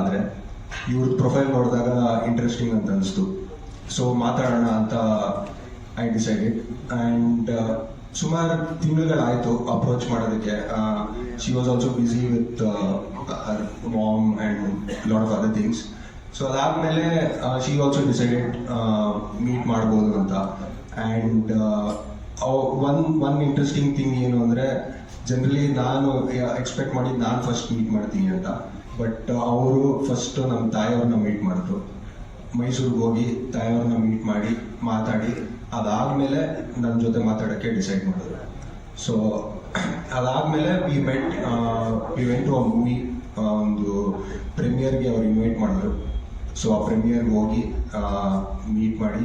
ಆದರೆ ಇವ್ರದ್ದು ಪ್ರೊಫೈಲ್ ನೋಡಿದಾಗ ಇಂಟ್ರೆಸ್ಟಿಂಗ್ ಅಂತ ಅನಿಸ್ತು. ಸೊ ಮಾತಾಡೋಣ ಅಂತ ಐ ಡಿಸೈಡೆಡ್ ಆ್ಯಂಡ್ ಸುಮಾರು ತಿಂಗಳುಗಳಾಯಿತು ಅಪ್ರೋಚ್ ಮಾಡೋದಕ್ಕೆ. She was also busy with mom and lot of other things so ಅದಾದಮೇಲೆ ಶಿ ಆಲ್ಸೋ ಡಿಸೈಡೆಡ್ ಮೀಟ್ ಮಾಡ್ಬೋದು ಅಂತ. And one one interesting thing ಏನು ಅಂದರೆ ಜನರಲಿ ನಾನು ಎಕ್ಸ್ಪೆಕ್ಟ್ ಮಾಡಿದ್ದು ನಾನು ಫಸ್ಟ್ ಮೀಟ್ ಮಾಡ್ತೀನಿ ಅಂತ. ಬಟ್ ಅವರು ಫಸ್ಟ್ ನಮ್ಮ ತಾಯಿಯವ್ರನ್ನ ಮೀಟ್ ಮಾಡಿದ್ರು. ಮೈಸೂರಿಗೆ ಹೋಗಿ ತಾಯಿಯವ್ರನ್ನ ಮೀಟ್ ಮಾಡಿ ಮಾತಾಡಿ ಅದಾದಮೇಲೆ ನನ್ನ ಜೊತೆ ಮಾತಾಡೋಕ್ಕೆ ಡಿಸೈಡ್ ಮಾಡಿದ್ರು. ಸೊ ಅದಾದಮೇಲೆ we met we went to a movie ಒಂದು ಪ್ರೀಮಿಯರ್ಗೆ ಅವ್ರು ಇನ್ವೈಟ್ ಮಾಡಿದ್ರು. ಸೊ ಆ ಪ್ರೀಮಿಯರ್ಗೆ ಹೋಗಿ ಮೀಟ್ ಮಾಡಿ.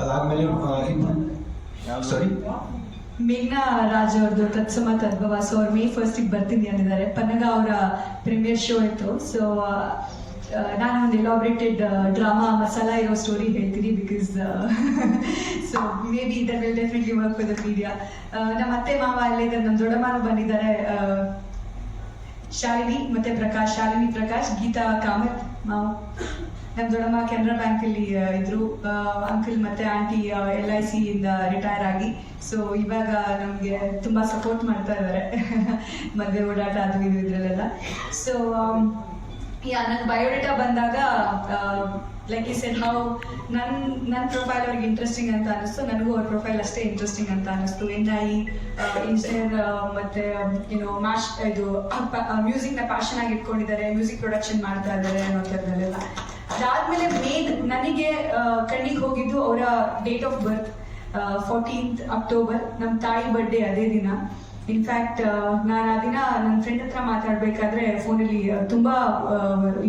ಅದಾದಮೇಲೆ ಸರಿ ಮೇಘ್ನಾ ರಾಜ್ ಅವ್ರದ್ದು ತತ್ಸಮ ತದ್ಭವ ಸೊ ಅವ್ರು ಮೇ ಫಸ್ಟಿಗೆ ಬರ್ತೀನಿ ಅಂದಿದ್ದಾರೆ. ಪನ್ನಗ ಅವರ ಪ್ರೀಮಿಯರ್ ಶೋ ಇತ್ತು. ಸೊ ನಾನು ಒಂದು ಎಲಾಬ್ರೇಟೆಡ್ ಡ್ರಾಮಾ ಮಸಾಲ ಇರೋ ಸ್ಟೋರಿ ಹೇಳ್ತೀನಿ because so maybe that will definitely work the media ನಮ್ಮ ಅತ್ತೆ ಮಾವ ಅಲ್ಲಿದ್ದಾರೆ ನಮ್ಮ ದೊಡ್ಡಮ್ಮನೂ ಬಂದಿದ್ದಾರೆ. ಶಾಲಿನಿ ಮತ್ತೆ ಪ್ರಕಾಶ್, ಶಾಲಿನಿ ಪ್ರಕಾಶ್, ಗೀತಾ, ಕಾಮತ್, ಮಾವ. ನಮ್ಮ ದೊಡ್ಡಮ್ಮ ಕೆನರಾ ಬ್ಯಾಂಕ್ ಅಲ್ಲಿ ಇದ್ರು. ಅಂಕಲ್ ಮತ್ತೆ ಆಂಟಿ ಎಲ್ ಐ ಸಿ ಇಂದ ರಿಟೈರ್ ಆಗಿ. ಸೊ ಇವಾಗ ನಮ್ಗೆ ತುಂಬಾ ಸಪೋರ್ಟ್ ಮಾಡ್ತಾ ಇದ್ದಾರೆ ಮದ್ವೆ, ಓಡಾಟ ಅದು ಇದು ಇದ್ರಲ್ಲೆಲ್ಲ. ಸೊ ಯಾ ನನ್ನ ಬಯೋಡೇಟಾ ಬಂದಾಗ ಲೈಕ್ ಈ ಸೆಡ್ ಹೌ ನನ್ ನನ್ ಪ್ರೊಫೈಲ್ ಅವ್ರಿಗೆ ಇಂಟ್ರೆಸ್ಟಿಂಗ್ ಅಂತ ಅನಿಸ್ತು ನನಗೂ ಅವ್ರ ಪ್ರೊಫೈಲ್ ಅಷ್ಟೇ ಇಂಟ್ರೆಸ್ಟಿಂಗ್ ಅಂತ ಅನಿಸ್ತು ಎನ್ ಐ ಇಂಜಿನಿಯರ್ ಮತ್ತೆ ಏನು ಮ್ಯಾಶ್ ಇದು ಮ್ಯೂಸಿಕ್ನ ಪ್ಯಾಷನ್ ಆಗಿ ಇಟ್ಕೊಂಡಿದ್ದಾರೆ. ಮ್ಯೂಸಿಕ್ ಪ್ರೊಡಕ್ಷನ್ ಮಾಡ್ತಾ ಇದ್ದಾರೆ ಅನ್ನೋ ಥರದಲ್ಲೆಲ್ಲ ಅದಾದ್ಮೇಲೆ ಮೇನ್ ನನಗೆ ಕಣ್ಣಿಗೆ ಹೋಗಿದ್ದು ಅವರ date of birth fourteenth October ನಮ್ಮ ತಾಯಿ ಬರ್ಡೇ ಅದೇ ದಿನ. ಇನ್ಫ್ಯಾಕ್ಟ್ ನಾನು ಆ ದಿನ ನನ್ನ ಫ್ರೆಂಡ್ ಹತ್ರ ಮಾತಾಡ್ಬೇಕಾದ್ರೆ ಫೋನಲ್ಲಿ ತುಂಬಾ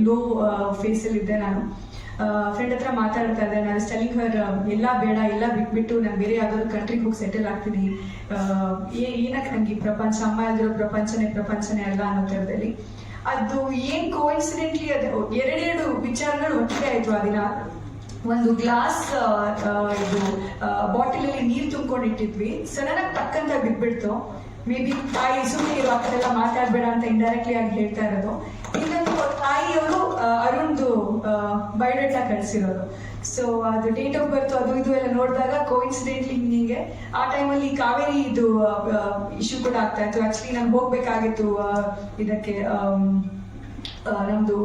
ಲೋ ಫೇಸಲ್ಲಿ ಇದ್ದೆ ನಾನು. ಫ್ರೆಂಡ್ ಹತ್ರ ಮಾತಾಡ್ತಾ ಇದ್ದೆ, ನಾನು ಸ್ಟೆಲಿಂಗ್ ಹರ್ ಎಲ್ಲ ಬೇಡ, ಎಲ್ಲ ಬಿಟ್ಬಿಟ್ಟು ನಾನು ಬೇರೆ ಯಾವ್ದಾದ್ರು ಕಂಟ್ರಿಗೆ ಹೋಗಿ ಸೆಟಲ್ ಆಗ್ತೀನಿ. ಏನಕ್ಕೆ ನಂಗೆ ಈ ಪ್ರಪಂಚ, ಅಮ್ಮ ಇಲ್ದಿರೋ ಪ್ರಪಂಚನೇ ಪ್ರಪಂಚನೇ ಅಲ್ಲ ಅನ್ನೋ ಥರದಲ್ಲಿ. ಅದು ಏನ್ ಕೋಇನ್ಸಿಡೆಂಟ್ಲಿ ಅದು ಎರಡೆರಡು ವಿಚಾರಗಳು ಒಟ್ಟಿಗೆ ಆಯ್ತು ಆ ದಿನ. ಒಂದು ಗ್ಲಾಸ್ ಇದು ಬಾಟಲ್ ಅಲ್ಲಿ ನೀರು ತುಂಬ್ಕೊಂಡಿಟ್ಟಿದ್ವಿ ಸಡನ್ ಆಗಿ ತಕ್ಕಂತ ಬಿದ್ಬಿಡ್ತು. ಮೇ ಬಿ ತಾಯಿ ಸುಮ್ಮನೆ ಇರೋ ಮಾತಾಡ್ಬೇಡ ಅಂತ ಇಂಡೈರೆಕ್ಟ್ಲಿ ಆಗಿ ಹೇಳ್ತಾ ಇರೋದು. ತಾಯಿಯವರು ಅರುಣ್ದು ಬಯೋಡೇಟಾ ಕಳಿಸಿರೋದು. ಸೊ ಅದು ಡೇಟ್ ಆಫ್ ಬರ್ತ್ ಅದು ಇದು ಎಲ್ಲ ನೋಡಿದಾಗ ಕೋಇನ್ಸಿಡೆಂಟ್ಲಿ ನಿಮಗೆ ಆ ಟೈಮಲ್ಲಿ ಕಾವೇರಿ ಇದು ಇಶ್ಯೂ ಕೂಡ ಆಗ್ತಾ ಇತ್ತು. ಆಕ್ಚುಲಿ ನಾನು ಹೋಗ್ಬೇಕಾಗಿತ್ತು ಇದಕ್ಕೆ ನಮ್ದು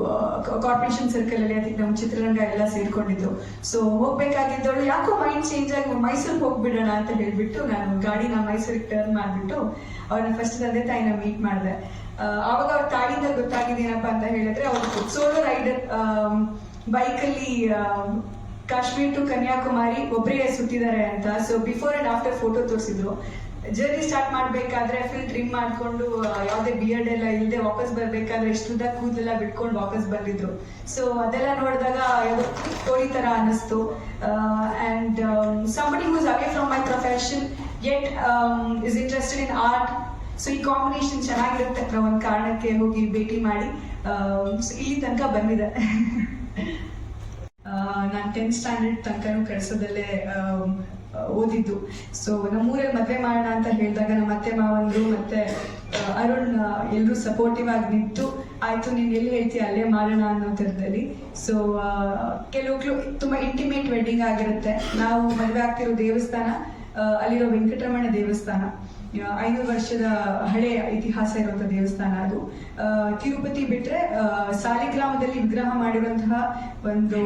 ಕಾರ್ಪೊರೇಷನ್ ಸರ್ಕಲ್ ಅಲ್ಲಿ, ಅದಕ್ಕೆ ನಮ್ಮ ಚಿತ್ರರಂಗ ಎಲ್ಲ ಸೇರ್ಕೊಂಡಿದ್ದು. ಸೊ ಹೋಗ್ಬೇಕಾಗಿದ್ದವಳು ಯಾಕೋ ಮೈಂಡ್ ಚೇಂಜ್ ಆಗಿ ಮೈಸೂರಿಗೆ ಹೋಗ್ಬಿಡೋಣ ಅಂತ ಹೇಳ್ಬಿಟ್ಟು ನಾನು ಗಾಡಿನ ಮೈಸೂರಿಗೆ ಟರ್ನ್ ಮಾಡ್ಬಿಟ್ಟು ಅವ್ರನ್ನ ಫಸ್ಟ್ ತಂದೆ ತಾಯಿನ ಮೀಟ್ ಮಾಡಿದೆ. ಆವಾಗ ಅವ್ರ ಗೊತ್ತಾಗಿದೆ ಏನಪ್ಪ ಅಂತ ಹೇಳಿದ್ರೆ ಅವರು ಸೋಲೋ ರೈಡರ್ ಬೈಕಲ್ಲಿ ಕಾಶ್ಮೀರ್ ಟು ಕನ್ಯಾಕುಮಾರಿ ಒಬ್ಬರೇ ಸುತ್ತಿದ್ದಾರೆ ಅಂತ. So before and after photo ತೋರಿಸಿದ್ರು. ಜರ್ನಿ ಸ್ಟಾರ್ಟ್ ಮಾಡ್ಬೇಕಾದ್ರೆ ಫುಲ್ ಟ್ರಿಮ್ ಮಾಡ್ಕೊಂಡು ಯಾವುದೇ ಯಾವ್ದೇ ಬಿಯರ್ಡ್ ಎಲ್ಲ ಇಲ್ಲದೆ ವಾಪಸ್ ಬರ್ಬೇಕಾದ್ರೆ ಇಷ್ಟುದ್ದ ಕೂದಲೆಲ್ಲ ಬಿಟ್ಕೊಂಡು ವಾಪಸ್ ಬಂದಿದ್ರು. ಸೊ ಅದೆಲ್ಲ ನೋಡಿದಾಗ ಕೋಳಿ ತರ ಅನಿಸ್ತು and somebody who's away from my profession yet is interested in art so ಈ ಕಾಂಬಿನೇಷನ್ ಚೆನ್ನಾಗಿರುತ್ತೆ. ಅನ್ನೋ ಒಂದು ಕಾರಣಕ್ಕೆ ಹೋಗಿ ಭೇಟಿ ಮಾಡಿ. ಸೊ ಇಲ್ಲಿ ತನಕ ಬಂದಿದೆ. ನಾನು ಟೆಂತ್ ಸ್ಟ್ಯಾಂಡರ್ಡ್ ತನಕನೂ ಆ, ಓದಿದ್ದು. ಸೊ ನಮ್ಮೂರಲ್ಲಿ ಮದ್ವೆ ಮಾಡೋಣ ಅಂತ ಹೇಳಿದಾಗ ನಮ್ಮ ಅತ್ತೆ ಮಾವಂದ್ರು ಮತ್ತೆ ಅರುಣ್ ಎಲ್ಲರೂ ಸಪೋರ್ಟಿವ್ ಆಗಿ ನಿಂತು ಆಯ್ತು ನೀನು ಎಲ್ಲಿ ಹೇಳ್ತೀಯ ಅಲ್ಲೇ ಮಾಡೋಣ ಅನ್ನೋ ಥರದಲ್ಲಿ. ಸೊ ಕೆಲವು ತುಂಬಾ ಇಂಟಿಮೇಟ್ ವೆಡ್ಡಿಂಗ್ ಆಗಿರುತ್ತೆ. ನಾವು ಮದುವೆ ಆಗ್ತಿರೋ ದೇವಸ್ಥಾನ ಅಲ್ಲಿರೋ ವೆಂಕಟರಮಣ ದೇವಸ್ಥಾನ. ಐನೂರು ವರ್ಷದ ಹಳೆ ಇತಿಹಾಸ ಇರುವಂತ ದೇವಸ್ಥಾನ ಅದು. ತಿರುಪತಿ ಬಿಟ್ರೆ ಸಾಲಿಗ್ರಾಮದಲ್ಲಿ ವಿಗ್ರಹ ಮಾಡಿರುವಂತಹ ಒಂದು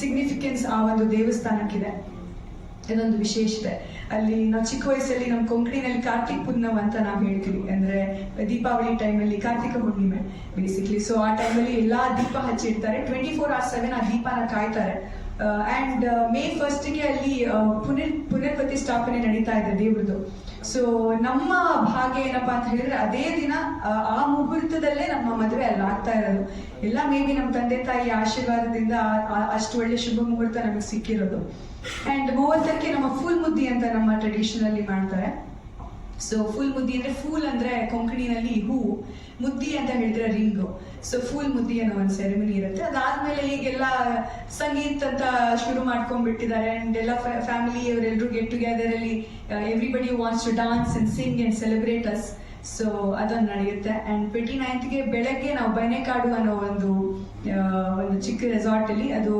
ಸಿಗ್ನಿಫಿಕೆನ್ಸ್ ಆ ಒಂದು ದೇವಸ್ಥಾನಕ್ಕಿದೆ. ಇದೊಂದು ವಿಶೇಷತೆ ಅಲ್ಲಿ ನಾವು ಚಿಕ್ಕ ವಯಸ್ಸಲ್ಲಿ ನಮ್ಮ ಕೊಂಕಣಿನಲ್ಲಿ ಕಾರ್ತಿಕ್ ಪೂರ್ಣಮ್ ಅಂತ ನಾವು ಹೇಳ್ತೀವಿ. ಅಂದ್ರೆ ದೀಪಾವಳಿ ಟೈಮಲ್ಲಿ ಕಾರ್ತಿಕ ಹುಣ್ಣಿಮೆ ಬೇಸಿಕ್ಲಿ ಸೊ ಆ ಟೈಮಲ್ಲಿ ಎಲ್ಲಾ ದೀಪ ಹಚ್ಚಿರ್ತಾರೆ ಟ್ವೆಂಟಿ ಫೋರ್ ಅವರ್ಸ್ ಸೆವೆನ್ ಆ ದೀಪನ ಕಾಯ್ತಾರೆ. ಅಂಡ್ ಮೇ ಫಸ್ಟ್ಗೆ ಅಲ್ಲಿ ಪುನರ್ ಪುನರ್ ಪ್ರತಿಷ್ಠಾಪನೆ ನಡೀತಾ ಇದೆ ದೇವ್ರದ್ದು ಸೊ ನಮ್ಮ ಭಾಗ್ಯ ಏನಪ್ಪಾ ಅಂತ ಹೇಳಿದ್ರೆ ಅದೇ ದಿನ ಆ, ಮುಹೂರ್ತದಲ್ಲೇ ನಮ್ಮ ಮದುವೆ ಅಲ್ಲಿ ಆಗ್ತಾ ಇರೋದು. ಎಲ್ಲ ಮೇ ಬಿ ನಮ್ಮ ತಂದೆ ತಾಯಿ ಆಶೀರ್ವಾದದಿಂದ ಅಷ್ಟು ಒಳ್ಳೆ ಶುಭ ಮುಹೂರ್ತ ನಮಗೆ ಸಿಕ್ಕಿರೋದು. ಅಂಡ್ ಮೂವತ್ತಕ್ಕೆ ನಮ್ಮ ಫುಲ್ ಮುದ್ದಿ ಅಂತ ನಮ್ಮ ಟ್ರೆಡಿಷನ್ ಅಲ್ಲಿ ಮಾಡ್ತಾರೆ. ಸೊ ಫುಲ್ ಮುದ್ದಿ ಅಂದ್ರೆ ಫೂಲ್ ಅಂದ್ರೆ ಕೊಂಕಣಿನಲ್ಲಿ ಹೂ. ಮುದ್ದಿ ಅಂತ ಹೇಳಿದ್ರೆ ರಿಂಗು. ಸೊ ಫುಲ್ ಮುದ್ದಿ ಅನ್ನೋ ಒಂದು ಸೆರೆಮನಿ ಇರುತ್ತೆ. ಅದಾದ್ಮೇಲೆ ಈಗೆಲ್ಲ ಸಂಗೀತ ಅಂತ ಶುರು ಮಾಡ್ಕೊಂಡ್ಬಿಟ್ಟಿದ್ದಾರೆ. ಅಂಡ್ ಎಲ್ಲ ಫ್ಯಾಮಿಲಿ ಅವರೆಲ್ಲರೂ ಗೆಟ್ ಟುಗೆದರ್ ಅಲ್ಲಿ everybody wants to dance and sing and celebrate us so ಅದೊಂದು ನಡೆಯುತ್ತೆ. ಆ್ಯಂಡ್ ಟ್ವೆಂಟಿ ನೈನ್ತ್ಗೆ ಬೆಳಗ್ಗೆ ನಾವು ಬೈನೆಕಾಡು ಅನ್ನೋ ಒಂದು ಒಂದು ಚಿಕ್ಕ ರೆಸಾರ್ಟ್ ಅಲ್ಲಿ ಅದು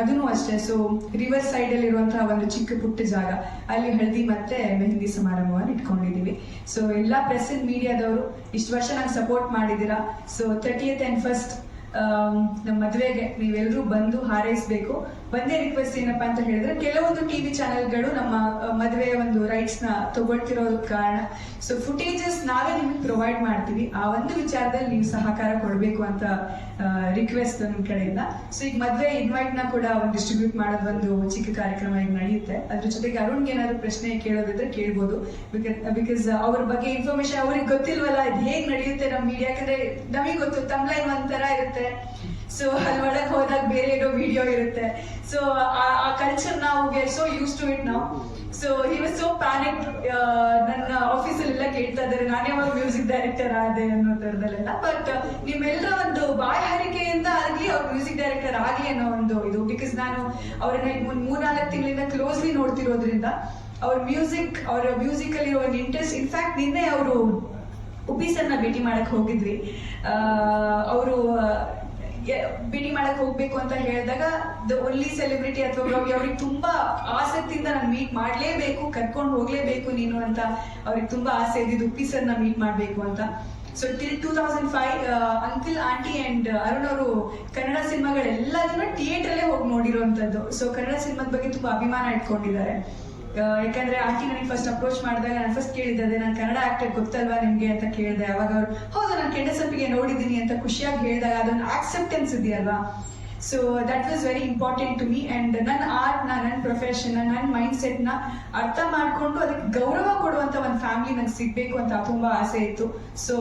ಅದನ್ನು ಅಷ್ಟೇ. ಸೊ ರಿವರ್ ಸೈಡ್ ಅಲ್ಲಿ ಇರುವಂತಹ ಒಂದು ಚಿಕ್ಕ ಪುಟ್ಟ ಜಾಗ. ಅಲ್ಲಿ ಹಳದಿ ಮತ್ತೆ ಮೆಹಂದಿ ಸಮಾರಂಭವನ್ನು ಇಟ್ಕೊಂಡಿದ್ದೀವಿ. ಸೊ ಎಲ್ಲಾ ಪ್ರೆಸ್ ಅಂಡ್ ಮೀಡಿಯಾದವರು ಇಷ್ಟು ವರ್ಷ ನಂಗೆ ಸಪೋರ್ಟ್ ಮಾಡಿದ್ದೀರಾ? ಸೊ ತರ್ಟಿಯತ್ ಆ್ಯಂಡ್ ಫಸ್ಟ್ ನಮ್ಮ ಮದುವೆಗೆ ನೀವೆಲ್ಲರೂ ಬಂದು ಹಾರೈಸಬೇಕು. ಒಂದೇ ರಿಕ್ವೆಸ್ಟ್ ಏನಪ್ಪಾ ಅಂತ ಹೇಳಿದ್ರೆ, ಕೆಲವೊಂದು ಟಿವಿ ಚಾನೆಲ್ಗಳು ನಮ್ಮ ಮದುವೆಯ ಒಂದು ರೈಟ್ಸ್ನ ತಗೊಳ್ತಿರೋ ಕಾರಣ. ಸೊ ಫುಟೇಜಸ್ ನಾವೇ ನಿಮಗೆ ಪ್ರೊವೈಡ್ ಮಾಡ್ತೀವಿ. ಆ ಒಂದು ವಿಚಾರದಲ್ಲಿ ನೀವು ಸಹಕಾರ ಕೊಡಬೇಕು ಅಂತ ರಿಕ್ವೆಸ್ಟ್ ನನ್ನ ಕಡೆಯಿಂದ. ಸೊ ಈಗ ಮದುವೆ ಇನ್ವೈಟ್ನ ಕೂಡ ಡಿಸ್ಟ್ರಿಬ್ಯೂಟ್ ಮಾಡೋದು ಒಂದು ಚಿಕ್ಕ ಕಾರ್ಯಕ್ರಮ ಈಗ ನಡೆಯುತ್ತೆ. ಅದ್ರ ಜೊತೆಗೆ ಅರುಣ್ಗೆ ಏನಾದ್ರು ಪ್ರಶ್ನೆ ಕೇಳೋದಿದ್ರೆ ಕೇಳ್ಬೋದು. ಬಿಕಾಸ್ ಅವ್ರ ಬಗ್ಗೆ ಇನ್ಫಾರ್ಮೇಶನ್ ಅವ್ರಿಗೆ ಗೊತ್ತಿಲ್ವಲ್ಲ, ಇದು ಹೇಗ್ ನಡೆಯುತ್ತೆ ನಮ್ಮ ಮೀಡಿಯಾ ಯಾಕಂದ್ರೆ ನಮಗೆ ಗೊತ್ತು ತಮ್ಲೈನ್ ಒಂಥರ ಇರುತ್ತೆ. ಸೊ ಅಲ್ಲಿ ಒಳಗೆ ಹೋದಾಗ ಬೇರೆ ಏನೋ ವಿಡಿಯೋ ಇರುತ್ತೆ. ಸೊ ಆ ಕಲ್ಚರ್ ನಾವು so so use to it ನಾವು so he was so panic ನನ್ನ ಆಫೀಸಲ್ಲೆಲ್ಲ ಕೇಳ್ತಾ ಇದ್ದಾರೆ, ನಾನೇ ಯಾವಾಗ ಮ್ಯೂಸಿಕ್ ಡೈರೆಕ್ಟರ್ ಆದೆ ಅನ್ನೋ ಥರದಲ್ಲೆಲ್ಲ. ಬಟ್ ನಿಮ್ಮೆಲ್ಲರ ಒಂದು ಬಾಯಹರಿಕೆಯಿಂದ ಆಗಲಿ ಅವ್ರು ಮ್ಯೂಸಿಕ್ ಡೈರೆಕ್ಟರ್ ಆಗಲಿ ಅನ್ನೋ ಒಂದು ಇದು. ಬಿಕಾಸ್ ನಾನು ಅವ್ರನ್ನ ಮೂರು, ಮೂರ್ನಾಲ್ಕು ತಿಂಗಳಿಂದ ಕ್ಲೋಸ್ಲಿ ನೋಡ್ತಿರೋದ್ರಿಂದ, ಅವ್ರ ಮ್ಯೂಸಿಕ್ ಅವರ ಮ್ಯೂಸಿಕ್ ಅಲ್ಲಿ ಒಂದು ಇಂಟ್ರೆಸ್ಟ್ ಇನ್ಫ್ಯಾಕ್ಟ್ ನಿನ್ನೆ ಅವರು ಸರ್ನ ಭೇಟಿ ಮಾಡಕ್ ಹೋಗಿದ್ವಿ. ಅವರು ಭೇಟಿ ಮಾಡಕ್ ಹೋಗ್ಬೇಕು ಅಂತ ಹೇಳಿದಾಗ ದ ಒನ್ಲಿ ಸೆಲೆಬ್ರಿಟಿ ಅಥವಾ ಅವ್ರಿಗೆ ತುಂಬಾ ಆಸಕ್ತಿಯಿಂದ ನಾನು ಮೀಟ್ ಮಾಡ್ಲೇಬೇಕು, ಕರ್ಕೊಂಡು ಹೋಗ್ಲೇಬೇಕು ನೀನು ಅಂತ ಅವ್ರಿಗೆ ತುಂಬಾ ಆಸೆ ಇದ್ದಿದ್ದು ಉಪ್ಪಿ ಸರ್ನ ಮೀಟ್ ಮಾಡ್ಬೇಕು ಅಂತ. So till two thousand five uncle aunty and Arun ಅವರು ಕನ್ನಡ ಸಿನಿಮಾಗಳೆಲ್ಲದನ್ನ ಥಿಯೇಟರ್ ಅಲ್ಲೇ ಹೋಗಿ ನೋಡಿರುವಂತದ್ದು. ಸೊ ಕನ್ನಡ ಸಿನಿಮಾದ ಬಗ್ಗೆ ತುಂಬಾ ಅಭಿಮಾನ ಇಟ್ಕೊಂಡಿದ್ದಾರೆ. ಯಾಕಂದ್ರೆ ಆಂಟಿ ನನಗೆ ಫಸ್ಟ್ ಅಪ್ರೋಚ್ ಮಾಡಿದಾಗ ನಾನು ಫಸ್ಟ್ ಕೇಳಿದ್ದೆ ನಾನು ಕನ್ನಡ ಆಕ್ಟರ್ ಗೊತ್ತಲ್ವಾ ನಿಮ್ಗೆ ಅಂತ ಕೇಳಿದೆ. ಅವಾಗ ಅವ್ರು, ಹೌದು, ನಾನು ಕೆಂಡ ಸೊಪ್ಪಿಗೆ ನೋಡಿದ್ದೀನಿ ಅಂತ ಖುಷಿಯಾಗಿ ಹೇಳಿದಾಗ ಅದೊಂದು ಆಕ್ಸೆಪ್ಟೆನ್ಸ್ ಇದೆಯಲ್ವಾ? So that was very important to me and ನನ್ನ ಆರ್ಟ್ನ ನನ್ನ ಪ್ರೊಫೆಷನ್ ನನ್ನ ಮೈಂಡ್ ಸೆಟ್ನ ಅರ್ಥ ಮಾಡಿಕೊಂಡು ಅದಕ್ಕೆ ಗೌರವ ಕೊಡುವಂತ ಒಂದು ಫ್ಯಾಮಿಲಿ ನಂಗೆ ಸಿಗಬೇಕು ಅಂತ ತುಂಬಾ ಆಸೆ ಇತ್ತು. ಸೊ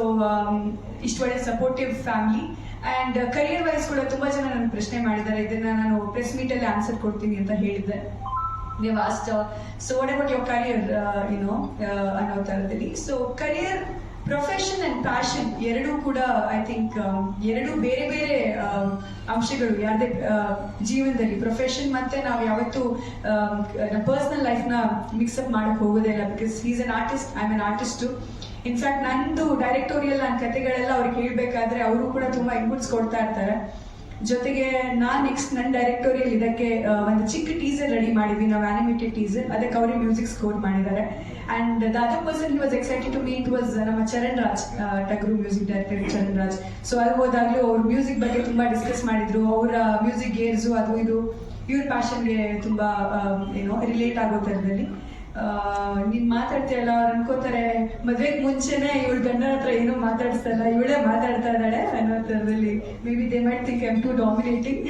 ಇಷ್ಟು ಒಳ್ಳೆ supportive family and career wise ಕೂಡ ತುಂಬಾ ಜನ ನನ್ನ ಪ್ರಶ್ನೆ ಮಾಡಿದ್ದಾರೆ. ಇದನ್ನ ನಾನು ಪ್ರೆಸ್ ಮೀಟ್ ಅಲ್ಲಿ ಆನ್ಸರ್ ಕೊಡ್ತೀನಿ ಅಂತ ಹೇಳಿದ್ದೆ. ನೀವು ಅಷ್ಟ so what about your career you know ಅನ್ನೋ ಥರದಲ್ಲಿ? So career profession and passion ಎರಡೂ ಕೂಡ ಐ ಥಿಂಕ್ ಎರಡು ಬೇರೆ ಬೇರೆ ಅಂಶಗಳು ಯಾವುದೇ ಜೀವನದಲ್ಲಿ ಪ್ರೊಫೆಷನ್ ಮತ್ತೆ ನಾವು ಯಾವತ್ತೂ ಪರ್ಸನಲ್ ಲೈಫ್ನ ಮಿಕ್ಸಪ್ ಮಾಡಕ್ ಹೋಗೋದೇ ಇಲ್ಲ because is an artist I am an artist in fact ನಂದು ಡೈರೆಕ್ಟೋರಿಯಲ್ ನನ್ನ ಕತೆಗಳೆಲ್ಲ ಅವ್ರಿಗೆ ಹೇಳ್ಬೇಕಾದ್ರೆ ಅವರು ಕೂಡ ತುಂಬಾ ಇನ್ಪುಟ್ಸ್ ಕೊಡ್ತಾ ಇರ್ತಾರೆ. ಜೊತೆಗೆ ನಾನ್ ನೆಕ್ಸ್ಟ್ ನನ್ನ ಡೈರೆಕ್ಟೋರಿಯಲ್ ಇದಕ್ಕೆ ಒಂದು ಚಿಕ್ಕ ಟೀಸರ್ ರೆಡಿ ಮಾಡಿದ್ವಿ, ನಾವು ಆನಿಮೇಟೆಡ್ ಟೀಸರ್ ಅದಕ್ಕೆ ಅವರೇ ಮ್ಯೂಸಿಕ್ ಸ್ಕೋರ್ ಮಾಡಿದ್ದಾರೆ. And the other person he was excited to meet was ನಮ್ಮ Charan Raj Tagaru music director Charan Raj. So ಅಲ್ಲಿ ಹೋದಾಗ್ಲೂ ಅವ್ರ ಮ್ಯೂಸಿಕ್ ಬಗ್ಗೆ ತುಂಬಾ ಡಿಸ್ಕಸ್ ಮಾಡಿದ್ರು. ಅವರ ಮ್ಯೂಸಿಕ್ ಗೇರ್ಸು ಅದು ಇದು, ಇವ್ರ ಪ್ಯಾಷನ್ಗೆ ತುಂಬಾ ಏನೋ ರಿಲೇಟ್ ಆಗೋ ಥರದಲ್ಲಿ. ನೀನ್ ಮಾತಾಡ್ತೀಯಲ್ಲ ಅವ್ರು ಅನ್ಕೋತಾರೆ, ಮದ್ವೆಗ್ ಮುಂಚೆನೆ ಇವಳು ಗಂಡನ ಹತ್ರ ಏನೂ ಮಾತಾಡ್ಸಲ್ಲ, ಇವಳೇ ಮಾತಾಡ್ತಾ ಇದ್ದಾಳೆ ಅನ್ನೋ ಥರದಲ್ಲಿ maybe they might think I'm too dominating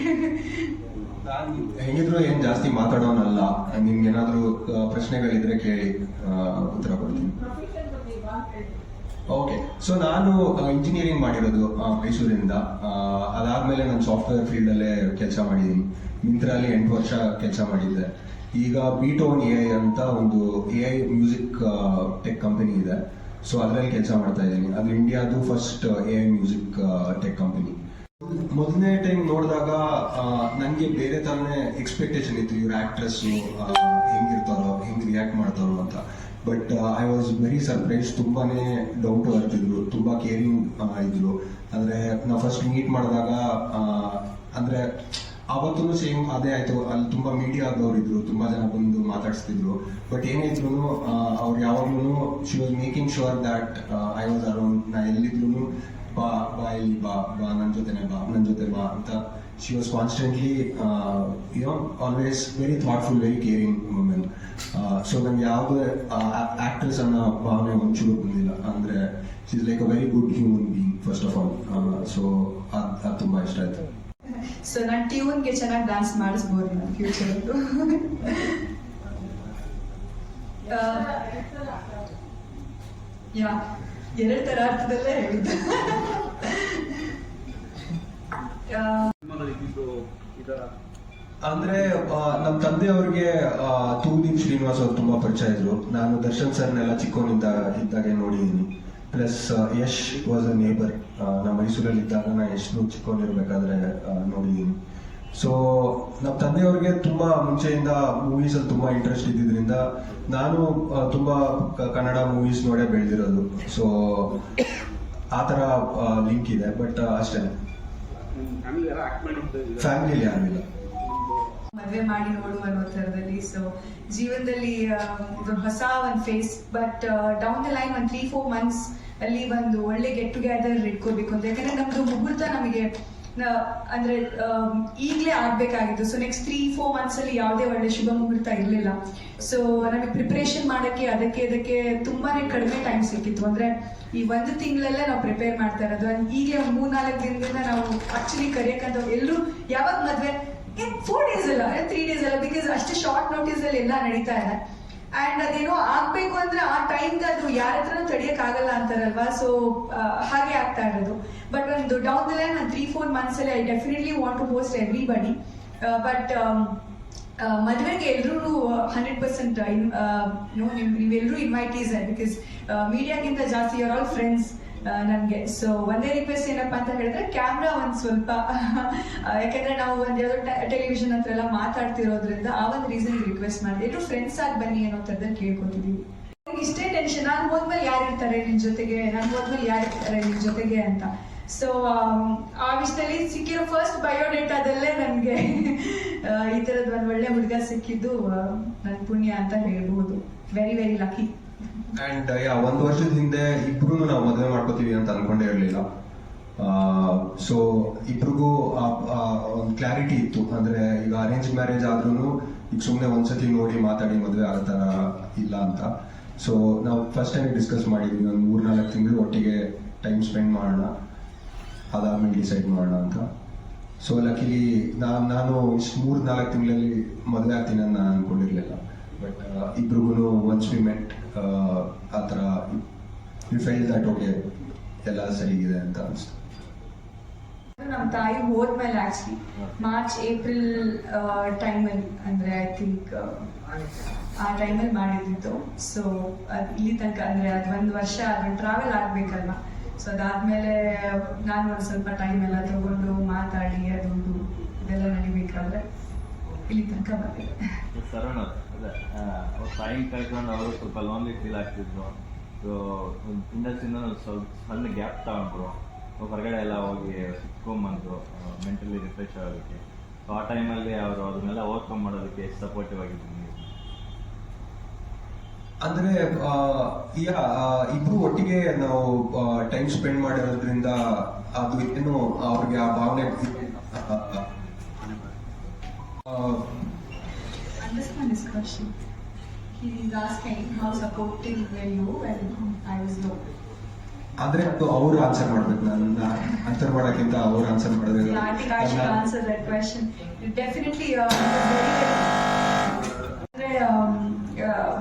ಹೆಂಗಿದ್ರು ಏನ್ ಜಾಸ್ತಿ ಮಾತಾಡೋನಲ್ಲ, ನಿಮ್ಗೆ ಏನಾದ್ರು ಪ್ರಶ್ನೆಗಳಿದ್ರೆ ಕೇಳಿ ಉತ್ತರ ಕೊಡ್ತೀನಿ. ಓಕೆ ಸೊ ನಾನು ಇಂಜಿನಿಯರಿಂಗ್ ಮಾಡಿರೋದು ಮೈಸೂರಿಂದ. ಅದಾದ್ಮೇಲೆ ನಾನು ಸಾಫ್ಟ್ವೇರ್ ಫೀಲ್ಡ್ ಅಲ್ಲೇ ಕೆಲಸ ಮಾಡಿದ್ದೀನಿ ಮಿಂತ್ರಲ್ಲಿ ಎಂಟು ವರ್ಷ ಕೆಲಸ ಮಾಡಿದ್ದೆ. ಈಗ ಬೀಟೋನ್ ಎ ಐ ಅಂತ ಒಂದು A I music tech company ಇದೆ. ಸೊ ಅದರಲ್ಲಿ ಕೆಲಸ ಮಾಡ್ತಾ ಇದ್ದೀನಿ. ಅದು ಇಂಡಿಯಾದು first A I music tech company ಮೊದಲನೇ ಟೈಮ್ ನೋಡಿದಾಗ ನನಗೆ ಬೇರೆ ಥರನೇ ಎಕ್ಸ್ಪೆಕ್ಟೇಷನ್ ಇತ್ತು. ಇವ್ರ ಆಕ್ಟ್ರೆಸ್ ಹೆಂಗಿರ್ತಾರೋ, ಹೆಂಗೆ ರಿಯಾಕ್ಟ್ ಮಾಡ್ತಾರೋ ಅಂತ. But I was very surprise ತುಂಬಾನೇ ಡೌನ್ ಟು ಅರ್ತ್ ತುಂಬಾ ಕೇರಿಂಗ್ ಇದ್ರು. ಅಂದ್ರೆ, ನಾವು ಫಸ್ಟ್ ಮೀಟ್ ಮಾಡಿದಾಗ ಅಂದ್ರೆ ಅವತ್ತೂ ಸೇಮ್ ಅದೇ ಆಯ್ತು. ಅಲ್ಲಿ ತುಂಬಾ ಮೀಡಿಯಾ ಇದ್ದರು ಇದ್ರು, ತುಂಬಾ ಜನ ಬಂದು ಮಾತಾಡ್ಸ್ತಿದ್ರು. ಬಟ್ ಏನಿದ್ರು ಅವ್ರು ಯಾವಾಗ್ಲೂ she was making sure that I was around ನಾ ಎಲ್ಲಿದ್ರು ಬಾ ಬಾ ಇಲ್ಲಿ ಬಾ ಬಾ ನನ್ನ ಜೊತೆನೆ ಬಾ ನನ್ನ ಜೊತೆ ಬಾ ಅಂತ she was constantly you know always very thoughtful very caring women so ನಂಗೆ ಯಾವುದೇ ಆಕ್ಟ್ರೆಸ್ ಅನ್ನೋ ಭಾವನೆ ಒಂಚೂರು ಬಂದಿಲ್ಲ. ಅಂದ್ರೆ she is like a very good human being first of all so ಅದು ತುಂಬಾ ಇಷ್ಟ ಆಯ್ತು. ಸೊ ನಾನು ಟ್ಯೂನ್ಗೆ ಚೆನ್ನಾಗಿ ಡ್ಯಾನ್ಸ್ ಮಾಡಿಸ್ಬೋದು ನನ್ನ ಫ್ಯೂಚರ್ ಯಾ ಎರಡು ತರ ಅರ್ಥದಲ್ಲೇ ಹೇಳಿದ್ದೆ. ಅಂದ್ರೆ ನಮ್ಮ ನಮ್ ತಂದೆಯವ್ರಿಗೆ ಆ, ತೂದೀಪ್ ಶ್ರೀನಿವಾಸ್ ಅವ್ರು ತುಂಬಾ ಪರಿಚಯ ಇದ್ರು. ನಾನು ದರ್ಶನ್ ಸರ್ನೆಲ್ಲ ಚಿಕ್ಕವನಿಂದ ಇದ್ದಾಗೆ ನೋಡಿದೀನಿ. Plus Yash was a neighbour ನಮ್ಮ ಮೈಸೂರಲ್ಲಿ ಇದ್ದಾಗ ನಾ ಯಶ್ನು ಚಿಕ್ಕವನಿರ್ಬೇಕಾದ್ರೆ ನೋಡಿದ್ದೀನಿ. ನೋಡಿದೀನಿ ಸೊ ನಮ್ಮ ತಂದೆಯವ್ರಿಗೆ ತುಂಬಾ ಮುಂಚೆಯಿಂದ ಮೂವೀಸ್ ಅಲ್ಲಿ ತುಂಬಾ ಇಂಟ್ರೆಸ್ಟ್ ಇದ್ದಿದ್ರಿಂದ ನಾನು ತುಂಬ ಕನ್ನಡ ಮೂವೀಸ್ ನೋಡೇ ಬೆಳೆದಿರೋದು. ಸೊ ಆ ಥರ ಲಿಂಕ್ ಇದೆ ಬಟ್ ಅಷ್ಟೇ. ಫ್ಯಾಮಿಲಿ ಯಾರು ಮದ್ವೆ ಮಾಡಿ ನೋಡು ಅನ್ನೋ ಥರದಲ್ಲಿ. ಸೊ ಜೀವನದಲ್ಲಿ ಇದು ಹೊಸ ಒಂದು phase but down the line ಒಂದು ತ್ರೀ ಫೋರ್ ಮಂತ್ಸ್ ಅಲ್ಲಿ ಒಂದು ಒಳ್ಳೆ ಗೆಟ್ ಟುಗೆದರ್ ಇಟ್ಕೋಬೇಕು ಅಂತ. ಯಾಕಂದ್ರೆ ನಮ್ದು ಮುಹೂರ್ತ ನಮಗೆ ಅಂದ್ರೆ ಈಗಲೇ ಆಗ್ಬೇಕಾಗಿತ್ತು so next three four months ಅಲ್ಲಿ ಯಾವುದೇ ಒಳ್ಳೆ ಶುಭ ಮುಹೂರ್ತ ಇರಲಿಲ್ಲ. ಸೊ ನಮಗೆ ಪ್ರಿಪರೇಷನ್ ಮಾಡಕ್ಕೆ, ಅದಕ್ಕೆ ಅದಕ್ಕೆ ತುಂಬಾನೇ ಕಡಿಮೆ ಟೈಮ್ ಸಿಕ್ಕಿತ್ತು. ಅಂದ್ರೆ ಈ ಒಂದು ತಿಂಗಳಲ್ಲೇ ನಾವು ಪ್ರಿಪೇರ್ ಮಾಡ್ತಾ ಇರೋದು. ಈಗಲೇ ಮೂರ್ನಾಲ್ಕು ದಿನದಿಂದ ನಾವು ಆಕ್ಚುಲಿ ಕರೆಯಕ್ಕಂತ ಎಲ್ಲರೂ ಯಾವಾಗ ಮದ್ವೆ ಫೋರ್ ಡೇಸ್ ಅಲ್ಲ ತ್ರೀ ಡೇಸ್ ಅಲ್ಲ ಬಿಕಾಸ್ ಅಷ್ಟು ಶಾರ್ಟ್ ನೋಟಿಸ್ ಅಲ್ಲಿ ಎಲ್ಲ ನಡೀತಾ ಇದೆ. ಅಂಡ್ ಅದೇನೋ ಆಗ್ಬೇಕು ಅಂದ್ರೆ ಆ ಟೈಮ್ಗೆ ಅದು ಯಾರ ಹತ್ರನೂ ತಡಿಯಕ್ ಆಗಲ್ಲ ಅಂತಾರಲ್ವಾ ಸೊ ಹಾಗೆ ಆಗ್ತಾ ಇರೋದು. ಬಟ್ ಒಂದು ಡೌನ್ ದ ಲೈನ್ ಒಂದು ತ್ರೀ ಫೋರ್ ಮಂತ್ಸ್ ಅಲ್ಲಿ I definitely want to post everybody but ಮದುವೆಗೆ ಎಲ್ಲರೂ ಹಂಡ್ರೆಡ್ ಪರ್ಸೆಂಟ್ ನೋ ನೀವೆಲ್ಲರೂ ಇನ್ವೈಟೀಸ್ ಬಿಕಾಸ್ ಮೀಡಿಯಾಗಿಂತ ಜಾಸ್ತಿ ಆರ್ ಆಲ್ ಫ್ರೆಂಡ್ಸ್ ನನಗೆ. ಸೊ ಒಂದೇ ರಿಕ್ವೆಸ್ಟ್ ಏನಪ್ಪಾ ಅಂತ ಹೇಳಿದ್ರೆ ಕ್ಯಾಮ್ರಾ ಒಂದ್ ಸ್ವಲ್ಪ ಯಾಕಂದ್ರೆ ನಾವು ಒಂದ್ ಯಾವ್ದೋ ಟೆಲಿವಿಷನ್ ಹತ್ರ ಎಲ್ಲ ಮಾತಾಡ್ತಿರೋದ್ರಿಂದ ಆ ಒಂದು ರೀಸನ್ ರಿಕ್ವೆಸ್ಟ್ ಮಾಡಿದೆ. ಎಲ್ಲರೂ ಫ್ರೆಂಡ್ಸ್ ಆಗಿ ಬನ್ನಿ ಅನ್ನೋ ಥರದಲ್ಲಿ ಕೇಳ್ಕೊತಿದೀವಿ ಇಷ್ಟೇ ಟೆನ್ಷನ್ ನಾನ್ ಹೋದ್ಮೇಲೆ ಯಾರು ಇರ್ತಾರೆ ನಿನ್ ಜೊತೆಗೆ? ನಾನು ಹೋದ್ಮೇಲೆ ಯಾರು ಇರ್ತಾರೆ ನಿನ್ ಜೊತೆಗೆ ಅಂತ. ಸೊ ಆ ವಿಷಯದಲ್ಲಿ ಸಿಕ್ಕಿರೋ ಫಸ್ಟ್ ಬಯೋಡೇಟಾದಲ್ಲೇ ನನಗೆ ಈ ತರದ ಒಂದು ಒಳ್ಳೆ ಹುಡುಗ ಸಿಕ್ಕಿದ್ದು ನನ್ ಪುಣ್ಯ ಅಂತ ಹೇಳ್ಬೋದು. Very very lucky and yeah ಒಂದು ವರ್ಷದ ಹಿಂದೆ ಇಬ್ರು ನಾವು ಮದುವೆ ಮಾಡ್ಕೋತೀವಿ ಅಂತ ಅನ್ಕೊಂಡೇ ಇರಲಿಲ್ಲ. ಸೊ ಇಬ್ರಿಗೂ ಒಂದು ಕ್ಲಾರಿಟಿ ಇತ್ತು. ಅಂದ್ರೆ ಈಗ ಅರೇಂಜ್ ಮ್ಯಾರೇಜ್ ಆದ್ರೂ ಈಗ ಸುಮ್ಮನೆ ಒಂದ್ಸತಿ ನೋಡಿ ಮಾತಾಡಿ ಮದುವೆ ಆಗ ಥರ ಇಲ್ಲ ಅಂತ. ಸೊ ನಾವು ಫಸ್ಟ್ ಟೈಮ್ ಡಿಸ್ಕಸ್ ಮಾಡಿದ್ವಿ. ಒಂದು ಮೂರ್ನಾಲ್ಕು ತಿಂಗಳು ಒಟ್ಟಿಗೆ ಟೈಮ್ ಸ್ಪೆಂಡ್ ಮಾಡೋಣ. ಅದಾದ್ಮೇಲೆ ಡಿಸೈಡ್ ಮಾಡೋಣ ಅಂತ. ಸೊ ಲಕ್ಕಿಲಿ ನಾನು ನಾನು ಇಷ್ಟು ಮೂರು ನಾಲ್ಕು ತಿಂಗಳಲ್ಲಿ ಮದುವೆ ಆಗ್ತೀನಿ ಅಂತ ನಾನು ಅನ್ಕೊಂಡಿರ್ಲಿಲ್ಲ ಬಟ್ ಇಬ್ರಿಗೂ ಒನ್ಸ್ ವಿ ಮೆಟ್ ಆ ಥರ ಯು ಫೈಲ್ ದಟ್ ಓಕೆ ಎಲ್ಲ ಸರಿಗಿದೆ ಅಂತ ಅನಿಸ್ತು ನಮ್ಮ ತಾಯಿ ಹೋದ್ಮೇಲೆ ಆಕ್ಚುಲಿ ಮಾರ್ಚ್ ಏಪ್ರಿಲ್ ಟೈಮಲ್ಲಿ ಅಂದ್ರೆ ಐ ಥಿಂಕ್ ಆ ಟೈಮಲ್ಲಿ ಮಾಡಿದ್ದಿತ್ತು ಸೊ ಅದು ಇಲ್ಲಿ ತನಕ ಅಂದ್ರೆ ಅದು ಒಂದು ವರ್ಷ ಅದು ಟ್ರಾವೆಲ್ ಆಗ್ಬೇಕಲ್ವ? ಸೊ ಅದಾದ್ಮೇಲೆ ನಾನು ಒಂದು ಸ್ವಲ್ಪ ಟೈಮ್ ಎಲ್ಲ ತಗೊಂಡು ಮಾತಾಡಿ ಅದೊಂದು ಇದೆಲ್ಲ ನಡಿಬೇಕಾದ್ರೆ ಇಲ್ಲಿ ತನಕ ಬಂದಿದೆ ಅವ್ರ ಟೈಮ್ ಕಳ್ಕೊಂಡು ಅವರು ಸ್ವಲ್ಪ ಲೋನ್ಲಿ ಫೀಲ್ ಆಗ್ತಿದ್ರು ಸೊ ಇಂಡಸ್ಟ್ರಿಯಿಂದ ಸ್ವಲ್ಪ ಸಣ್ಣ ಗ್ಯಾಪ್ ತಗೊಂಡ್ರು ಹೊರಗಡೆ ಎಲ್ಲ ಹೋಗಿ ಸಿಕ್ಕೊಂಬಂದ್ರು ಮೆಂಟಲಿ ರಿಫ್ರೆಶ್ ಆಗೋದಕ್ಕೆ ಸೊ ಆ ಟೈಮಲ್ಲಿ ಅವರು ಅದನ್ನೆಲ್ಲ ಓವರ್ಕಮ್ ಮಾಡೋದಕ್ಕೆ ಎಷ್ಟು ಸಪೋರ್ಟಿವ್ ಆಗಿದ್ರು ಅಂದ್ರೆ ಆ, ಇಬ್ರು ಒಟ್ಟಿಗೆ ನಾವು ಟೈಮ್ ಸ್ಪೆಂಡ್ ಮಾಡಿರೋದ್ರಿಂದ ಅದು ಏನು ಅವ್ರಿಗೆ ಆ ಭಾವನೆ understand his question. He is asking how supportive were you when I was low. ಆದ್ರೆ ಅದು ಅವ್ರು ಆನ್ಸರ್ ಮಾಡ್ಬೇಕು ನನ್ನ ಆನ್ಸರ್ ಮಾಡೋಕ್ಕಿಂತ ಅವ್ರು ಆನ್ಸರ್ ಮಾಡಿದ್ರೆ Yeah, I think I should answer that question. It definitely uh, was very, very um, uh,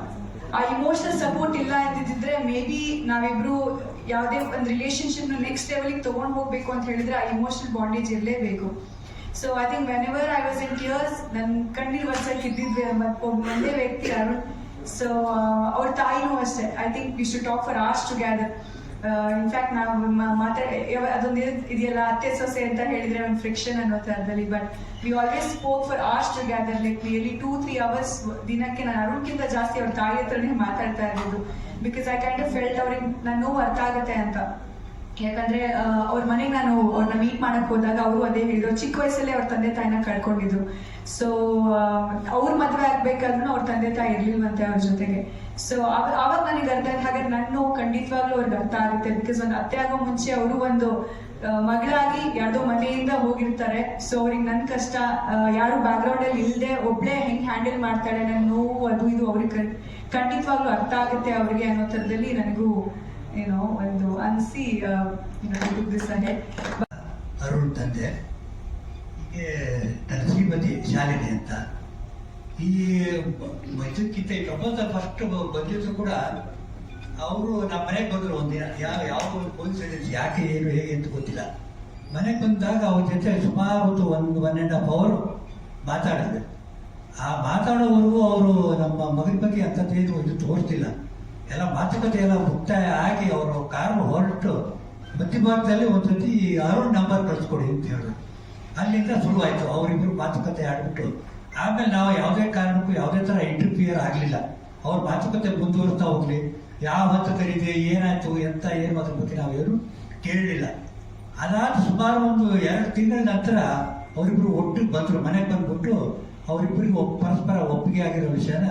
ಆ emotional support ಇಲ್ಲ ಅಂದಿದ್ರೆ ಮೇ ಬಿ ನಾವಿಬ್ರು ಯಾವುದೇ ಒಂದು ರಿಲೇಶನ್ಶಿಪ್ ನೆಕ್ಸ್ಟ್ ಲೆವೆಲ್ಗೆ ತಗೊಂಡು ಹೋಗ್ಬೇಕು ಅಂತ ಹೇಳಿದ್ರೆ ಆ ಇಮೋಷನಲ್ ಬಾಂಡೇಜ್ ಇರಲೇಬೇಕು so I think whenever I was in tears ನನ್ನ ಕಣ್ಣೀರು ವರ್ಷಕ್ಕೆ ಇದ್ದಿದ್ವಿ ಒಂದೇ ವ್ಯಕ್ತಿ ಅರುಣ್ ಸೊ ಅವ್ರ ತಾಯಿನೂ ಅಷ್ಟೇ. I think we should talk for hours together in fact ನಾವು ಮಾತಾಡ ಅದೊಂದು ಇದೆಯಲ್ಲ, ಅತ್ತೆ ಸೊಸೆ ಅಂತ ಹೇಳಿದ್ರೆ ಒಂದು ಫ್ರಿಕ್ಷನ್ ಅನ್ನೋ ಥರದಲ್ಲಿ but we always spoke for hours together like nearly two three hours ದಿನಕ್ಕೆ ನಾನು ಅರುಣ್ಕಿಂತ ಜಾಸ್ತಿ ಅವ್ರ ತಾಯಿ ಹತ್ರನೇ ಮಾತಾಡ್ತಾ ಇರೋದು. ಬಿಕಾಸ್ ಐ ಕೈಂಡ್ ಫೆಲ್ಟ್ ಅವ್ರಿಗೆ ನನ್ನ ನೋವು ಅರ್ಥ ಆಗುತ್ತೆ ಅಂತ. ಯಾಕಂದ್ರೆ ಅವ್ರ ಮನೆಗೆ ನಾನು ಅವ್ರನ್ನ ಮೀಟ್ ಮಾಡಕ್ ಹೋದಾಗ ಅವರು ಅದೇ ಹೇಳಿದ್ರು. ಚಿಕ್ಕ ವಯಸ್ಸಲ್ಲೇ ಅವ್ರ ತಂದೆ ತಾಯಿನ ಕಳ್ಕೊಂಡಿದ್ರು. ಸೊ ಅವ್ರ ಮದ್ವೆ ಆಗ್ಬೇಕಾದ್ರೂ ಅವ್ರ ತಂದೆ ತಾಯಿ ಇರ್ಲಿಲ್ವಂತೆ ಅವ್ರ ಜೊತೆಗೆ. ಸೊ ಅವಾಗ ನನಗೆ ಅರ್ಥ ಆಯ್ತು. ಹಾಗಾದ್ರೆ ನನ್ನ ಖಂಡಿತವಾಗ್ಲೂ ಅವ್ರಿಗೆ ಅರ್ಥ ಆಗುತ್ತೆ. ಬಿಕಾಸ್ ಒಂದು ಅತ್ತೆ ಆಗೋ ಮುಂಚೆ ಅವರು ಒಂದು ಮಗಳಾಗಿ ಯಾರ್ದೋ ಮನೆಯಿಂದ ಹೋಗಿರ್ತಾರೆ. ಸೊ ಅವ್ರಿಗೆ ನನ್ನ ಕಷ್ಟ ಯಾರು ಯಾರು ಬ್ಯಾಕ್ಗ್ರೌಂಡ್ ಅಲ್ಲಿ ಇಲ್ಲದೆ ಒಬ್ಳೆ ಹೆಂಗ್ ಹ್ಯಾಂಡಲ್ ಮಾಡ್ತಾಳೆ ನನ್ನ ನೋವು ಅದು ಇದು ಅವ್ರಿಗೆ ಖಂಡಿತವಾಗ್ಲೂ ಅರ್ಥ ಆಗುತ್ತೆ ಅವ್ರಿಗೆ ಅನ್ನೋ ಥರದಲ್ಲಿ ನನಗೂ ಏನೋ ಒಂದು ಅನ್ಸಿ ಅಹೆಡ್ ಅರುಣ್ ತಂದೆ, ಹೀಗೆ ನನ್ನ ಶ್ರೀಮತಿ ಶಾಲಿನಿ ಅಂತ. ಈ ಇದಕ್ಕಿಂತ ಈ ಪ್ರಪೋಸಲ್ ಫಸ್ಟ್ ಬಂದಿದ್ದು ಕೂಡ ಅವರು ನಮ್ಮ ಮನೆಗೆ ಬಂದರು ಒಂದಿನ ಯಾವ ಯಾವ ಒಂದು ಪೊಲೀಸ್ ಏಜೆನ್ಸಿ ಯಾಕೆ, ಏನು, ಹೇಗೆ ಅಂತ ಗೊತ್ತಿಲ್ಲ. ಮನೆಗೆ ಬಂದಾಗ ಅವ್ರ ಜೊತೆ ಸುಮಾರು ಹೊತ್ತು ಒಂದು ಒನ್ ಆ್ಯಂಡ್ ಹಾಫ್ ಅವರು ಮಾತಾಡಿದ್ರು. ಆ ಮಾತಾಡೋವರೆಗೂ ಅವರು ನಮ್ಮ ಮಗನ ಬಗ್ಗೆ ಅಂಥದ್ದೇನು ಒಂದು ತೋರಿಸ್ತಿಲ್ಲ ಎಲ್ಲ ಮಾತುಕತೆ ಎಲ್ಲ ಮುಕ್ತಾಯ ಆಗಿ ಅವರು ಕಾರು ಹೊರಟು ಮಧ್ಯಭಾಗದಲ್ಲಿ ಒಂದ್ಸತಿ ಅರುಣ್ ನಂಬರ್ ಕಳಿಸ್ಕೊಡಿ ಅಂತ ಹೇಳಿದ್ರು ಅಲ್ಲಿಂದ ಶುರುವಾಯಿತು. ಅವರಿಬ್ಬರು ಮಾತುಕತೆ ಆಡ್ಬಿಟ್ಟು. ಆಮೇಲೆ ನಾವು ಯಾವುದೇ ಕಾರಣಕ್ಕೂ ಯಾವುದೇ ಥರ ಇಂಟರ್ಫಿಯರ್ ಆಗಲಿಲ್ಲ. ಅವ್ರ ಮಾತುಕತೆ ಮುಂದುವರಿಸ್ತಾ ಹೋಗ್ಲಿ. ಯಾವ ಹಂತದಲ್ಲಿದೆ ಏನಾಯ್ತು, ಎಂತ, ಏನು ಅದ್ರ ಬಗ್ಗೆ ನಾವೇನು ಕೇಳಲಿಲ್ಲ. ಅದಾದ ಸುಮಾರು ಒಂದು ಎರಡು ತಿಂಗಳ ನಂತರ ಅವರಿಬ್ಬರು ಒಟ್ಟಿಗೆ ಬಂದರು. ಮನೆಗೆ ಬಂದ್ಬಿಟ್ಟು ಅವರಿಬ್ಬರಿಗೆ ಪರಸ್ಪರ ಒಪ್ಪಿಗೆ ಆಗಿರೋ ವಿಷಯನ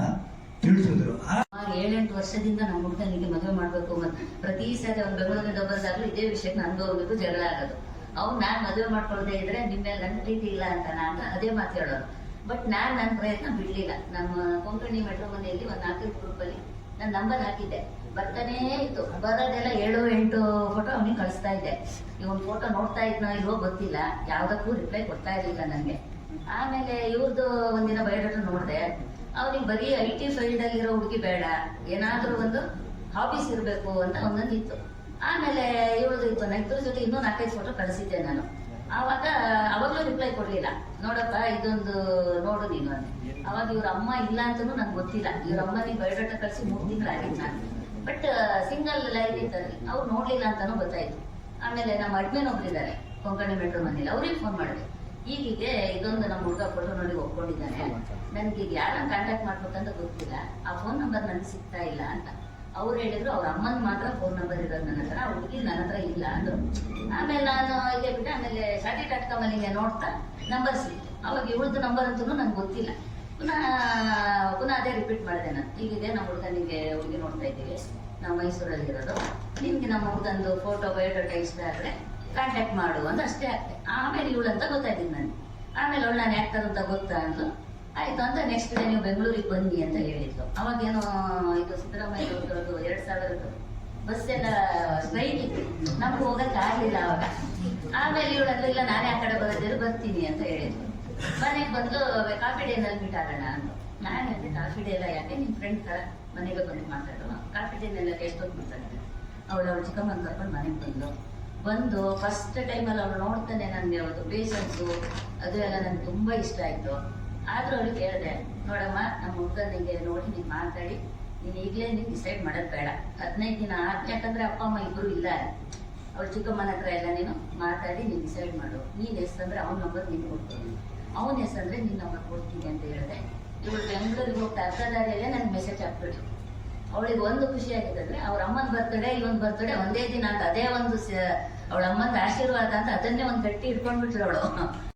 ತಿಳಿಸಿದ್ರು. ಸುಮಾರು ಏಳೆಂಟು ವರ್ಷದಿಂದ ನಮ್ಮ ಹುಡುಗನಿಗೆ ಮದುವೆ ಮಾಡ್ಬೇಕು ಮತ್ತೆ ಪ್ರತಿ ಸಾರಿ ಅವ್ನು ಬೆಂಗಳೂರಿಂದ ಬಂದಾಗಲೂ ಇದೇ ವಿಷಯಕ್ಕೆ ನನ್ಗೂ ಅವ್ರಿಗೂ ಜಗಳ ಆಗೋದು. ಅವ್ನು ನಾನ್ ಮದುವೆ ಮಾಡ್ಕೊಳ್ಳದೆ ಇದ್ರೆ ನಿಮ್ಮ ಮೇಲೆ ನನ್ನ ಪ್ರೀತಿ ಇಲ್ಲ ಅಂತ ನಾನು ಅದೇ ಮಾತಾಡೋರು ಬಟ್ ನಾನ್ ನನ್ನ ಪ್ರಯತ್ನ ಬಿಡ್ಲಿಲ್ಲ. ನಮ್ಮ ಕೊಂಕಣಿ ಮೆಟ್ರೋ ಮನೆಯಲ್ಲಿ ಒಂದು ನಾಲ್ಕೈದು ಗ್ರೂಪಲ್ಲಿ ನನ್ನ ನಂಬರ್ ಹಾಕಿದ್ದೆ. ಬರ್ತಾನೇ ಇತ್ತು. ಬರೋದೆಲ್ಲ ಏಳು ಎಂಟು ಫೋಟೋ ಅವನಿಗೆ ಕಳಿಸ್ತಾ ಇದ್ದೆ. ಇವನ್ ಫೋಟೋ ನೋಡ್ತಾ ಇದ್ನೋ ಇಲ್ವೋ ಗೊತ್ತಿಲ್ಲ. ಯಾವ್ದಕ್ಕೂ ರಿಪ್ಲೈ ಕೊಡ್ತಾ ಇರ್ಲಿಲ್ಲ ನನಗೆ. ಆಮೇಲೆ ಇವ್ರದ್ದು ಒಂದಿನ ಬಯೋಡಾಟ ನೋಡಿದೆ. ಅವ್ನಿಗೆ ಬರೀ ಐ ಟಿ ಫೀಲ್ಡ್ ಅಲ್ಲಿರೋ ಹುಡುಗಿ ಬೇಡ. ಏನಾದ್ರೂ ಒಂದು ಹಾಬೀಸ್ ಇರಬೇಕು ಅಂತ ಇತ್ತು ಆಮೇಲೆ ಇವಳದು ಇತ್ತು ನೆಕ್ದ್ರ ಜೊತೆ ಇನ್ನೂ ನಾಲ್ಕೈದು ಫೋಟೋ ಕಳಿಸಿದ್ದೆ ನಾನು. ಆವಾಗ, ಅವಾಗಲೂ ರಿಪ್ಲೈ ಕೊಡ್ಲಿಲ್ಲ. ನೋಡಪ್ಪ, ಇದೊಂದು ನೋಡು ನೀನು ಅಂತ. ಅವಾಗ ಇವ್ರ ಅಮ್ಮ ಇಲ್ಲ ಅಂತನೂ ನಂಗೆ ಗೊತ್ತಿಲ್ಲ. ಇವ್ರ ಅಮ್ಮನಿಗೆ ಬಯೋಡಾಟ ಕಳಿಸಿ ಮೂರು ತಿಂಗಳಾಗಿತ್ತು ನಾನು. ಬಟ್ ಸಿಂಗಲ್ ಲೈಫ್ ಇತ್ತಲ್ಲಿ ಅವ್ರು ನೋಡ್ಲಿಲ್ಲ ಅಂತಾನು ಗೊತ್ತಾಯ್ತು. ಆಮೇಲೆ ನಮ್ಮ ಅಡ್ಮಿನ್ ಒಬ್ರಿದ್ದಾರೆ ಕೊಂಕಣಿ ಮೆಟ್ರೋ ಮನೇಲಿ. ಅವ್ರಿಗೆ ಫೋನ್ ಮಾಡಿದೆ. ಹೀಗಿದೆ ಇದೊಂದು ನಮ್ಮ ಹುಡುಗ ಫೋಟೋ ನೋಡಿ ಒಪ್ಕೊಂಡಿದ್ದಾನೆ. ನನ್ಗೆ ಈಗ ಯಾರನ್ನ ಕಾಂಟ್ಯಾಕ್ಟ್ ಮಾಡ್ಬೇಕಂತ ಗೊತ್ತಿಲ್ಲ. ಆ ಫೋನ್ ನಂಬರ್ ನನಗೆ ಸಿಗ್ತಾ ಇಲ್ಲ ಅಂತ. ಅವ್ರು ಹೇಳಿದ್ರು ಅವ್ರ ಅಮ್ಮನ ಮಾತ್ರ ಫೋನ್ ನಂಬರ್ ಇರೋದು ನನ್ನ ಹತ್ರ ಹುಡುಗಿ ನನ್ನ ಹತ್ರ ಇಲ್ಲ ಅಂದ್ರು. ಆಮೇಲೆ ನಾನು ಇಲ್ಲೇ ಬಿಟ್ಟೆ ಆಮೇಲೆ ಶಾಟಿ ಡಾಟ್ ಕಾಮ್ ಅಲ್ಲಿ ನೋಡ್ತಾ ನಂಬರ್ ಸಿಕ್ತು. ಅವಾಗ ಇವಳದ್ದು ನಂಬರ್ ಅಂತೂ ನಂಗೆ ಗೊತ್ತಿಲ್ಲ. ಪುನಃ ಪುನಃ ಅದೇ ರಿಪೀಟ್ ಮಾಡಿದೆ ನಾನು. ಈಗಿದೆ ನಮ್ಮ ಹುಡುಗನಿಗೆ ಹುಡುಗಿ ನೋಡ್ತಾ ಇದ್ದೀವಿ. ನಾವು ಮೈಸೂರಲ್ಲಿ ಇರೋದು ನಿಮ್ಗೆ ನಮ್ಮ ಹುಡುಗಂದು ಫೋಟೋ ಬಯೋಡಾಟ ಇಷ್ಟ ಆದ್ರೆ ಕಾಂಟ್ಯಾಕ್ಟ್ ಮಾಡು ಅಂತ ಅಷ್ಟೇ ಆಗ್ತದೆ ಆಮೇಲೆ ಇವಳು ಅಂತ ಗೊತ್ತಾಯ್ತು ನನಗೆ ಆಮೇಲೆ ಅವಳು ನಾನು ಆಕ್ಟರ್ ಅಂತ ಗೊತ್ತಾ ಅಂದ್ಲು. ಆಯ್ತು ಅಂತ ನೆಕ್ಸ್ಟ್ ಡೇ ನೀವು ಬೆಂಗಳೂರಿಗೆ ಬನ್ನಿ ಅಂತ ಹೇಳಿದ್ಲು. ಅವಾಗೇನೋ ಇದು ಸಿದ್ದರಾಮಯ್ಯ ಅವ್ರದ್ದು ಎರಡ್ ಸಾವಿರದ್ದು ಬಸ್ ಎಲ್ಲ ಸ್ಟ್ರೈಕ್ ಇತ್ತು. ನಮ್ಗೆ ಹೋಗಕ್ಕೆ ಆಗ್ಲಿಲ್ಲ ಅವಾಗ. ಆಮೇಲೆ ಇವಳು ಅಂದ್ರೆ ಇಲ್ಲ, ನಾನೇ ಆ ಕಡೆ ಬರೋದಿದ್ರು ಬರ್ತೀನಿ ಅಂತ ಹೇಳಿದ್ಲು. ಮನೆಗೆ ಬಂದು, ಕಾಫಿ ಡೇನಲ್ಲಿ ಮೀಟ್ ಆಗೋಣ ಅಂತ ನಾನು ಹೇಳಿದೆ ಕಾಫಿ ಡೇ ಎಲ್ಲ ಯಾಕೆ ನಿಮ್ ಫ್ರೆಂಡ್ ತರ ಮನೆಗೆ ಬಂದು ಮಾತಾಡುವ ಕಾಫಿ ಡೇನೆಲ್ಲ ಎಷ್ಟೊತ್ತು ಮಾತಾಡಿದೆ ಅವಳು ಅವಳು ಚಿಕ್ಕಮ್ಮನ ಕರ್ಕೊಂಡು ಮನೆಗೆ ಬಂದು ಬಂದು ಫಸ್ಟ್ ಟೈಮಲ್ಲಿ ಅವಳು ನೋಡ್ತಾನೆ ನನಗೆ ಅವತ್ತು ಪೇಷನ್ಸು ಅದು ಎಲ್ಲ ನನಗೆ ತುಂಬ ಇಷ್ಟ ಆಯಿತು. ಆದರೂ ಅವ್ರಿಗೆ ಹೇಳಿದೆ, ನೋಡಮ್ಮ, ನಮ್ಮ ಹುಡುಗನಿಗೆ ನೋಡಿ ನೀನು ಮಾತಾಡಿ, ನೀನು ಈಗಲೇ ನೀನು ಡಿಸೈಡ್ ಮಾಡೋದು ಬೇಡ. ಹದಿನೈದು ದಿನ ಯಾಕಂದ್ರೆ ಅಪ್ಪ, ಅಮ್ಮ ಇಬ್ಬರು ಇಲ್ಲ. ಅವಳು ಚಿಕ್ಕಮ್ಮನ ಹತ್ರ ಎಲ್ಲ ನೀನು ಮಾತಾಡಿ, ನೀನು ಡಿಸೈಡ್ ಮಾಡು. ನೀನು ಎಷ್ಟಂದ್ರೆ ಅವ್ನ ನಂಬರ್ ನೀನು ಕೊಡ್ತೀನಿ. ಅವನ ಹೆಸರಂದ್ರೆ ನಿನ್ನ ನಂಬರ್ ಕೊಡ್ತೀನಿ ಅಂತ ಹೇಳಿದೆ. ಇವಳು ಬೆಂಗಳೂರಿಗೆ ಹೋಗ್ತಾ ಅರ್ಧ ದಾರಿಯಲ್ಲೇ ನನಗೆ ಮೆಸೇಜ್ ಹಾಕ್ಬಿಟ್ಟು ಅವಳಿಗೆ ಒಂದು ಖುಷಿ ಆಗಿದೆ ಅಂದ್ರೆ ಅವ್ರ ಅಮ್ಮನ ಬರ್ತಡೆ ಇವನ್ ಬರ್ತಡೆ ಒಂದೇ ದಿನ ಅಂತ ಅದೇ ಒಂದು ಅವಳ ಆಶೀರ್ವಾದ ಅಂತ ಅದನ್ನೇ ಒಂದು ಗಟ್ಟಿ ಇಟ್ಕೊಂಡ್ಬಿಟ್ರು ಅವಳು.